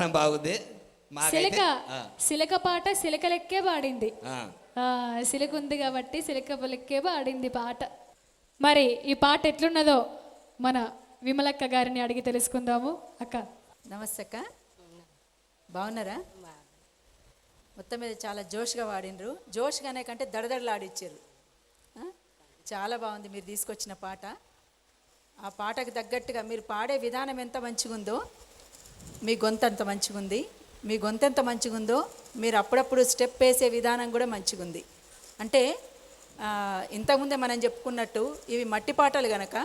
విధానం బాగుంది. సిలక సిలక పాట సిలక లెక్కే పాడింది. సిలక ఉంది కాబట్టి సిలక లెక్కే పాడింది పాట. మరి ఈ పాట ఎట్లున్నదో మన విమలక్క గారిని అడిగి తెలుసుకుందాము. అక్క. నమస్తే అక్క. బాగున్నారా? మొత్తం మీద చాలా జోష్గా వాడినరు జోష్గానే కంటే దడదడలాడిచ్చారు. ఆ? చాలా బాగుంది మీరు తీసుకొచ్చిన పాట. ఆ పాటకు తగ్గట్టుగా మీరు పాడే విధానం ఎంత మంచిగుందో మీ గొంతు అంత మంచిగుంది. మీ గొంతు ఎంత మంచిగుందో మీరు అప్పుడప్పుడు స్టెప్ వేసే విధానం కూడా మంచిగుంది. అంటే ఇంతకుముందే మనం చెప్పుకున్నట్టు ఇవి మట్టి పాటలు గనక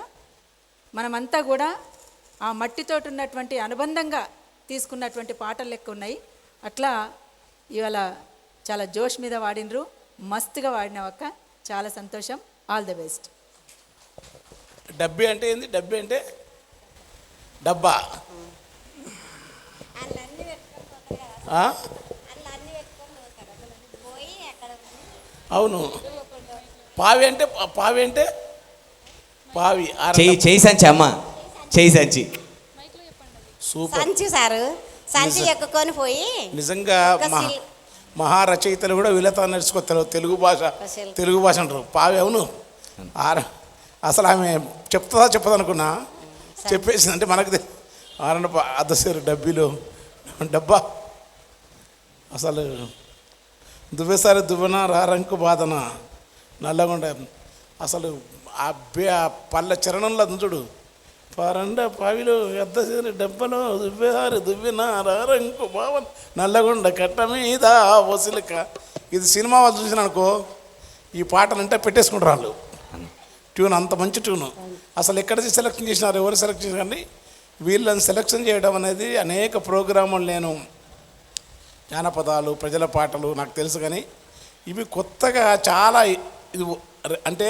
మనమంతా కూడా ఆ మట్టితో ఉన్నటువంటి అనుబంధంగా తీసుకున్నటువంటి పాటలు లెక్క ఉన్నాయి. అట్లా ఇవాళ చాలా జోష్ మీద వాడినరు. మస్తుగా వాడినావక్క. చాలా సంతోషం. All the best. డబ్బి అంటే ఏంది? డబ్బి అంటే డబ్బా. అవును. పావి అంటే పావి అంటే పావి. అర చెయ్యి చెయ్యి సంచి అమ్మ. చెయ్యి సంచి. సూపర్. సంచి సారు. సంచి ఎక్కుకొని పోయి నిజంగా మహారచయితలు కూడా వీళ్ళతో నేర్చుకోతారు తెలుగు భాష తెలుగు భాష అంటారు. పావి అవును. ఆర అసలు ఆమె చెప్తుందా చెప్పదు అనుకున్నా? చెప్పేసింది అంటే మనకు ఆరణ అద్దసేరు డబ్బీలు. డబ్బా. అసలు దువ్వేసారి దువ్వన రారంకు బాధన నల్లగొండ. అసలు ఆ బే ఆ పల్లె చరణంలో ఉంది చూడు. పరండ పావిలో ఎద్దసేరి డెబ్బలో దువ్వేసారి దువ్విన రారంకు బావన నల్లగొండ కట్ట మీద వసిలిక ఇది సినిమా వాళ్ళు చూసిన అనుకో ఈ పాటలు అంటే పెట్టేసుకుంటారు వాళ్ళు. ట్యూన్ అంత మంచి ట్యూన్. అసలు ఎక్కడ నుంచి సెలెక్షన్ చేసినారు ఎవరు సెలెక్ట్ చేసినారు కానీ వీళ్ళని సెలెక్షన్ చేయడం అనేది అనేక ప్రోగ్రాములు నేను జానపదాలు ప్రజల పాటలు నాకు తెలుసు కానీ ఇవి కొత్తగా చాలా ఇది అంటే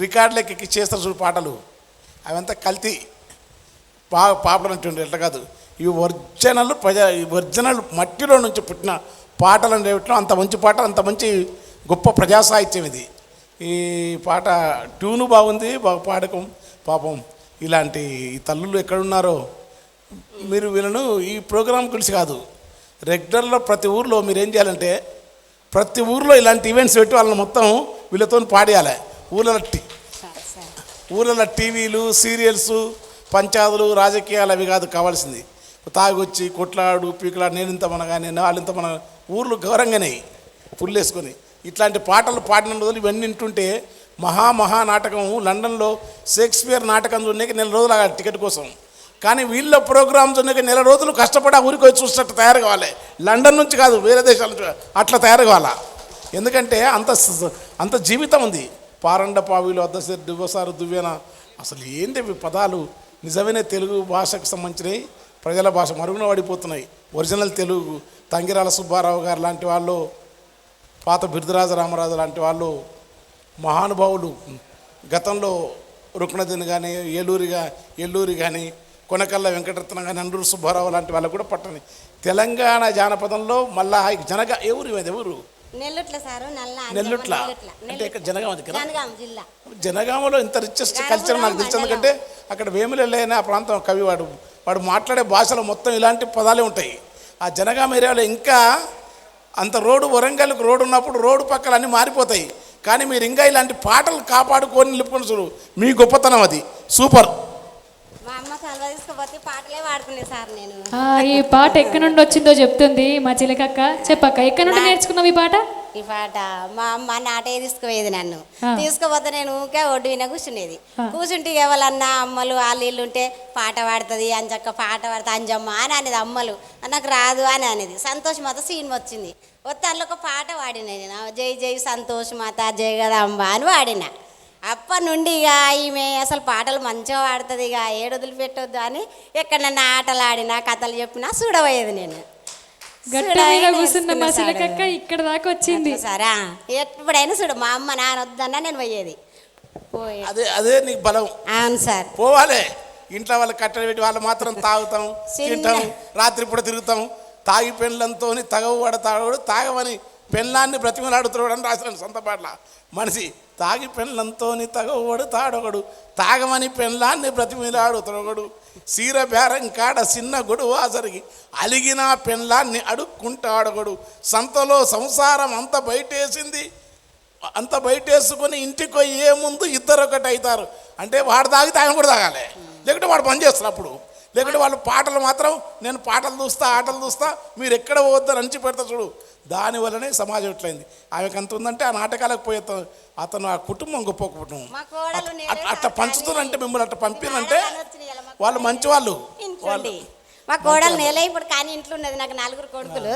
రికార్డులకి ఎక్కి చేస్తారు చూడు పాటలు. అవంతా కల్తీ. బాగా పాపులర్ అంటుండే ఎట్లా కాదు. ఇవి ఒరిజినల్ ప్రజ ఈ ఒరిజినల్ మట్టిలో నుంచి పుట్టిన పాటలు అనేవిట్లో అంత మంచి పాట అంత మంచి గొప్ప ప్రజా సాహిత్యం ఇది. ఈ పాట ట్యూను బాగుంది బాగా పాడకం పాపం. ఇలాంటి ఈ తల్లులు ఎక్కడున్నారో మీరు వీళ్ళను ఈ ప్రోగ్రాం గురించి కాదు. రెగ్యులర్లో ప్రతి ఊర్లో మీరు ఏం చేయాలంటే ప్రతి ఊర్లో ఇలాంటి ఈవెంట్స్ పెట్టి వాళ్ళని మొత్తం వీళ్ళతో పాడేయాలి. ఊళ్ళలో టీ ఊళ్ళలో టీవీలు సీరియల్స్ పంచాదులు రాజకీయాలు అవి కాదు కావాల్సింది. తాగొచ్చి కొట్లాడు పీకులాడు నేను ఇంత మనగా నేను వాళ్ళు ఇంత మన ఊర్లు గౌరవంగానే ఫుల్ వేసుకొని ఇట్లాంటి పాటలు పాడిన రోజులు ఇవన్నీ వింటుంటే మహా మహా నాటకం. లండన్లో షేక్స్పియర్ నాటకం చూడడానికి నెల రోజులు టికెట్ కోసం. కానీ వీళ్ళ ప్రోగ్రామ్స్ ఉన్నాయి నెల రోజులు కష్టపడి ఆ ఊరికి వచ్చి చూసినట్టు తయారు కావాలి. లండన్ నుంచి కాదు వేరే దేశాల నుంచి అట్లా తయారు కావాలా? ఎందుకంటే అంత అంత జీవితం ఉంది. పారండ పావిలు అద్దసరి దువ్వసారు దువ్వెన. అసలు ఏంటి పదాలు? నిజమైన తెలుగు భాషకు సంబంధించినవి? ప్రజల భాష మరుగున పడిపోతున్నాయి. ఒరిజినల్ తెలుగు తంగిరాల సుబ్బారావు గారు లాంటి వాళ్ళు పాత బిరుదరాజ రామరాజు లాంటి వాళ్ళు మహానుభావులు. గతంలో రుక్నదిని కానీ ఏలూరిగా ఎల్లూరి కానీ కొనకల్ల వెంకటరత్న కానీ అండూరు సుబ్బారావు లాంటి వాళ్ళు కూడా పట్టని. తెలంగాణ జానపదంలో మళ్ళా జనగ ఎవరు ఇది ఎవరు? నెల్లుట్ల సారు. అంటే ఇక్కడ జనగామ దగ్గర? జిల్లా. జనగామలో ఇంత రిచెస్ట్ కల్చర్ నాకు తెలుసు. ఎందుకంటే అక్కడ వేములెళ్ళైన ఆ ప్రాంతం కవి వాడు. వాడు మాట్లాడే భాషలో మొత్తం ఇలాంటి పదాలే ఉంటాయి. ఆ జనగామ ఏరియాలో ఇంకా అంత రోడ్డు వరంగల్కి రోడ్డు ఉన్నప్పుడు రోడ్డు పక్కల అన్నీ మారిపోతాయి. కానీ మీరు ఇంకా ఇలాంటి పాటలు కాపాడుకొని నిలుపుకొని చూడు. మీ గొప్పతనం అది. సూపర్. మా అమ్మ కలవ తీసుకుపోతే పాటలే పాడుకునే సార్ నేను. ఆ, ఈ పాట ఎక్కడి నుండి వచ్చిందో చెప్తుంది మా చిలకక్క. చెప్పక్క ఎక్కడి నుండి నేర్చుకున్నావు ఈ పాట? ఈ పాట మా అమ్మ నాటే తీసుకుపోయేది నన్ను. ఆ. తీసుకుపోతే నేను ఊకే ఒడ్డు విన కూర్చునేది. కూర్చుంటే ఎవరన్నా అమ్మలు వాళ్ళు వీళ్ళు ఉంటే పాట పాడుతుంది అంజక్క పాట పాడుతుంది అంజమ్మ అని అనేది అమ్మలు. నాకు రాదు అని అనేది సంతోష్ మాత సీన్ వచ్చింది. వస్తే అందులో ఒక పాట పాడిన నేను. జై జై సంతోష్ మాత జై గదాంబ అని పాడిన. అప్పటి నుండి ఇక ఈమె అసలు పాటలు మంచిగా పాడుతుంది ఇక ఏడు వదిలిపెట్టొద్దు అని ఎక్కడన్నా ఆటలు ఆడినా కథలు చెప్పినా చూడబోయేది నేను. కూర్చున్న మా. చిలకక్క ఇక్కడ దాకా వచ్చింది. సారా? ఎప్పుడైనా చూడు మా అమ్మ నాన్న వద్దన్నా నేను పోయేది. పోయే. అదే అదే నీకు బలం. అవును సార్. పోవాలి. ఇంట్లో వాళ్ళు కట్టెలు పెట్టి వాళ్ళు మాత్రం తాగుతాం తింటాం రాత్రి పూట తిరుగుతాం. తాగి పెండ్లంతో తగవు పడతాడు తాగమని పెళ్ళాన్ని బ్రతిమలాడుతున్నాడు అని రాసిన సొంత పాటల. మనిషి తాగి పెళ్ళంతోని తగవడు తాడొకడు. తాగమని పెళ్ళాన్ని బ్రతిమిలాడుతున్నాడు. సీర బేరం కాడ చిన్న గొడువాసరికి అలిగిన పెళ్ళాన్ని అడుక్కుంటాడొకడు. సంతలో సంసారం అంత బయటేసింది. అంత బయటేసుకొని ఇంటికి పోయే ముందు ఇద్దరు ఒకటి అవుతారు అంటే వాడు తాగితే ఆయన కూడా తాగాలి. లేకుంటే వాడు పని చేస్తున్నప్పుడు అప్పుడు. లేకుంటే వాళ్ళు పాటలు మాత్రం నేను పాటలు చూస్తా ఆటలు చూస్తా మీరు ఎక్కడ పోవద్దని అంచి పెడతా చూడు. దానివల్లనే సమాజం ఎట్లయింది? ఆమెకు అంత ఉందంటే ఆ నాటకాలకు పోయే అతను ఆ కుటుంబం గొప్ప కుటుంబం. మా కోడలు నేనే అట్లా- పంచుతున్నారంటే మిమ్మల్ని అట్లా పంపినంటే మా వాళ్ళు మంచి వాళ్ళు మా కోడలు నేలే ఇప్పుడు కానీ ఇంట్లో ఉన్నది నాకు నలుగురు కొడుకులు.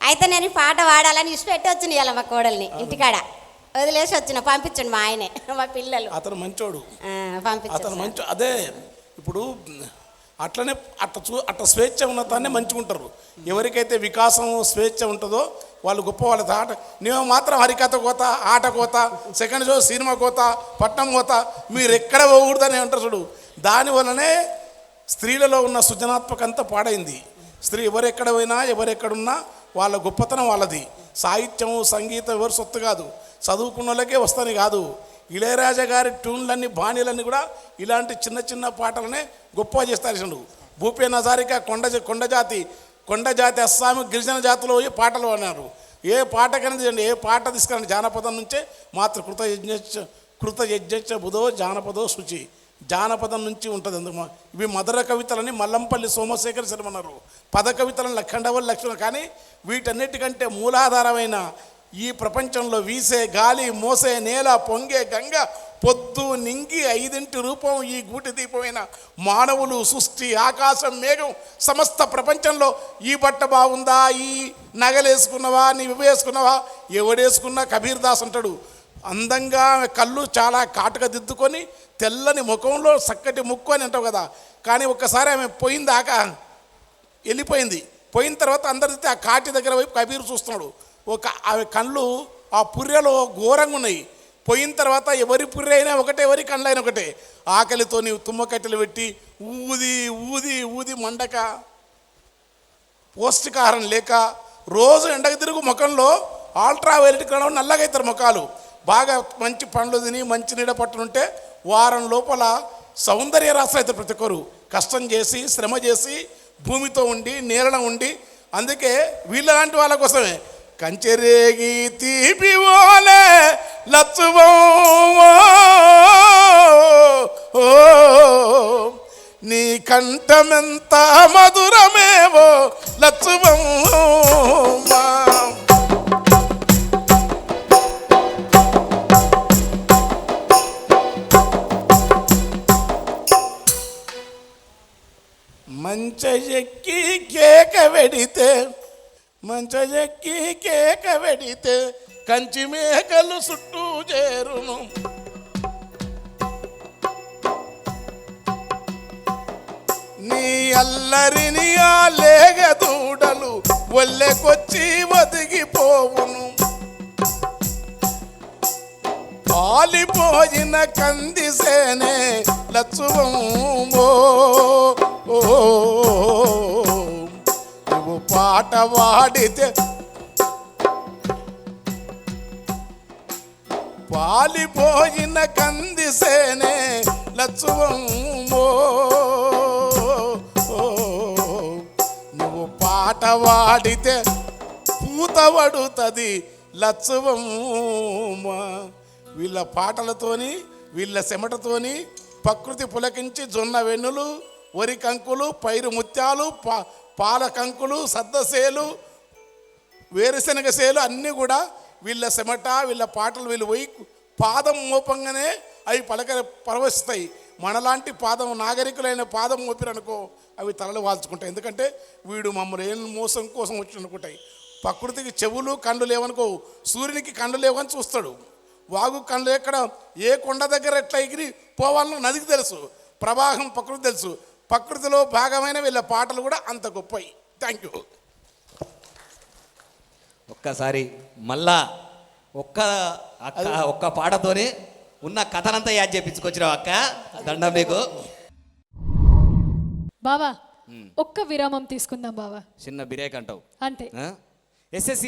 అయితే నేను పాట పాడాలని ఇష్టం పెట్టి వచ్చిన ఇలా మా కోడల్ని ఇంటికాడ. వదిలేసి వచ్చిన పంపించండి మా ఆయనే మా పిల్లలు. అతను మంచోడు. ఆ, అతను మంచి అదే ఇప్పుడు అట్లనే అట్ట చూ అట్ట స్వేచ్ఛ ఉన్నతాన్ని మంచిగా ఉంటారు ఎవరికైతే వికాసం స్వేచ్ఛ ఉంటుందో వాళ్ళు గొప్ప వాళ్ళ ఆట నేను మాత్రం హరికథ కోత ఆట కోత సెకండ్ షో సినిమా కోత పట్నం కోత మీరు ఎక్కడ పోకూడదని అంటారు చూడు. దానివల్లనే స్త్రీలలో ఉన్న సృజనాత్మక అంతా పాడైంది. స్త్రీ ఎవరెక్కడ పోయినా ఎవరెక్కడున్నా వాళ్ళ గొప్పతనం వాళ్ళది. సాహిత్యము సంగీతం ఎవరు సొత్తు కాదు. చదువుకున్న వాళ్ళకే వస్తాని కాదు. ఇళయరాజా గారి ట్యూన్లన్నీ బాణీలన్నీ కూడా ఇలాంటి చిన్న చిన్న పాటలనే గొప్ప చేస్తారు చూడు భూపేన్ హజారిక కొండ కొండజాతి కొండజాతి అస్సామి గిరిజన జాతిలో ఈ పాటలు అన్నారు ఏ పాటకైనా తీయండి ఏ పాట తీసుకురండి. జానపదం నుంచే మాతృ కృత యజ్ఞ కృత యజ్ఞ బుధో జానపదో శుచి. జానపదం నుంచి ఉంటుంది అందుకు ఇవి మధుర కవితలని మల్లంపల్లి సోమశేఖర శర్మన్నారు పద కవితలను లఖండవల్ లక్ష్మణ కానీ వీటన్నిటికంటే మూలాధారమైన ఈ ప్రపంచంలో వీసే గాలి మోసే నేల పొంగే గంగ పొద్దు నింగి ఐదింటి రూపం ఈ గూటి దీపమైన మానవులు సృష్టి ఆకాశం మేఘం సమస్త ప్రపంచంలో ఈ బట్ట బాగుందా? ఈ నగలేసుకున్నవా? నీవేసుకున్నవా వేసుకున్నవా ఎవడేసుకున్నా కబీర్ దాస్ అంటాడు. అందంగా ఆమె కళ్ళు చాలా కాటుక దిద్దుకొని తెల్లని ముఖంలో చక్కటి ముక్కు అని అంటావు కదా. కానీ ఒక్కసారి ఆమె పోయిందాకా వెళ్ళిపోయింది. పోయిన తర్వాత అందరితో ఆ కాటి దగ్గర వైపు కబీర్ చూస్తున్నాడు. ఒక ఆమె కళ్ళు ఆ పుర్రెలో ఘోరంగా ఉన్నాయి. పోయిన తర్వాత ఎవరి పుర్రె అయినా ఒకటే ఎవరి కళ్ళు అయినా ఒకటే. ఆకలితో నీవు తుమ్మకట్టెలు పెట్టి ఊది ఊది ఊది మండక. పౌష్టికాహారం లేక రోజు ఎండకు తిరుగు ముఖంలో ఆల్ట్రా వైలెట్ కలవడం నల్లగా అవుతారు ముఖాలు. బాగా మంచి పండ్లు తిని మంచి నీడ పట్టునుంటే వారం లోపల సౌందర్య రాశి అయితే ప్రతి ఒక్కరు. కష్టం చేసి శ్రమ చేసి భూమితో ఉండి నేలలో ఉండి. అందుకే వీళ్ళ లాంటి వాళ్ళ కోసమే. కంచెరేగి తీపి ఓలే లచ్చువో ఓ నీ కంఠమెంత మధురమేవో లచ్చువమ్మ మంచ ఎక్కి కేక వెడితే మంచ ఎక్కి కేక వెడితే కంచి మేకలు చుట్టూ చేరును. నీ అల్లరిని ఆ లేగ దూడలు ఒల్లెకొచ్చి ఒదిగిపోవును. పాలిపోయిన కందిసేనే లచ్చువో ఓ పాట వాడితే పాలిపోయిన కందిసేనే లచ్చువో నువ్వు పాట వాడితే పూత పడుతుంది లచ్చువమ్మ. వీళ్ళ పాటలతోని వీళ్ళ చెమటతోని ప్రకృతి పులకించి జొన్న వెన్నులు వరి కంకులు పైరు ముత్యాలు పా పాల కంకులు సద్దసేలు వేరుశనగ సేలు అన్నీ కూడా వీళ్ళ సెమట వీళ్ళ పాటలు వీళ్ళు పోయి పాదం మోపంగానే అవి పలక పరవశిస్తాయి. మనలాంటి పాదం నాగరికులైన పాదం మోపిరనుకో అవి తలలు వాల్చుకుంటాయి. ఎందుకంటే వీడు మమ్మల్ని ఏం మోసం కోసం వచ్చి అనుకుంటాయి. ప్రకృతికి చెవులు కండ్లు లేవనుకో సూర్యునికి కండ్లు లేవని చూస్తాడు. వాగు కండ్లు ఎక్కడ ఏ కొండ దగ్గర ఎట్లా ఎగిరి పోవాలనో నదికి తెలుసు. ప్రవాహం ప్రకృతి తెలుసు. ప్రకృతిలో భాగమైన వీళ్ళ పాటలు కూడా అంత గొప్పవి. థ్యాంక్ యూ ఒక్కసారి మళ్ళా ఒక్క అక్క ఒక్క పాటతోనే ఉన్న కథనంతా యాద్ చేపించుకొచ్చినావు అక్క. దండం నీకు బావా ఒక్క విరామం తీసుకుందాం బావా. చిన్న బిరేక్ అంటావు. అంతే. ఎస్ఎస్సి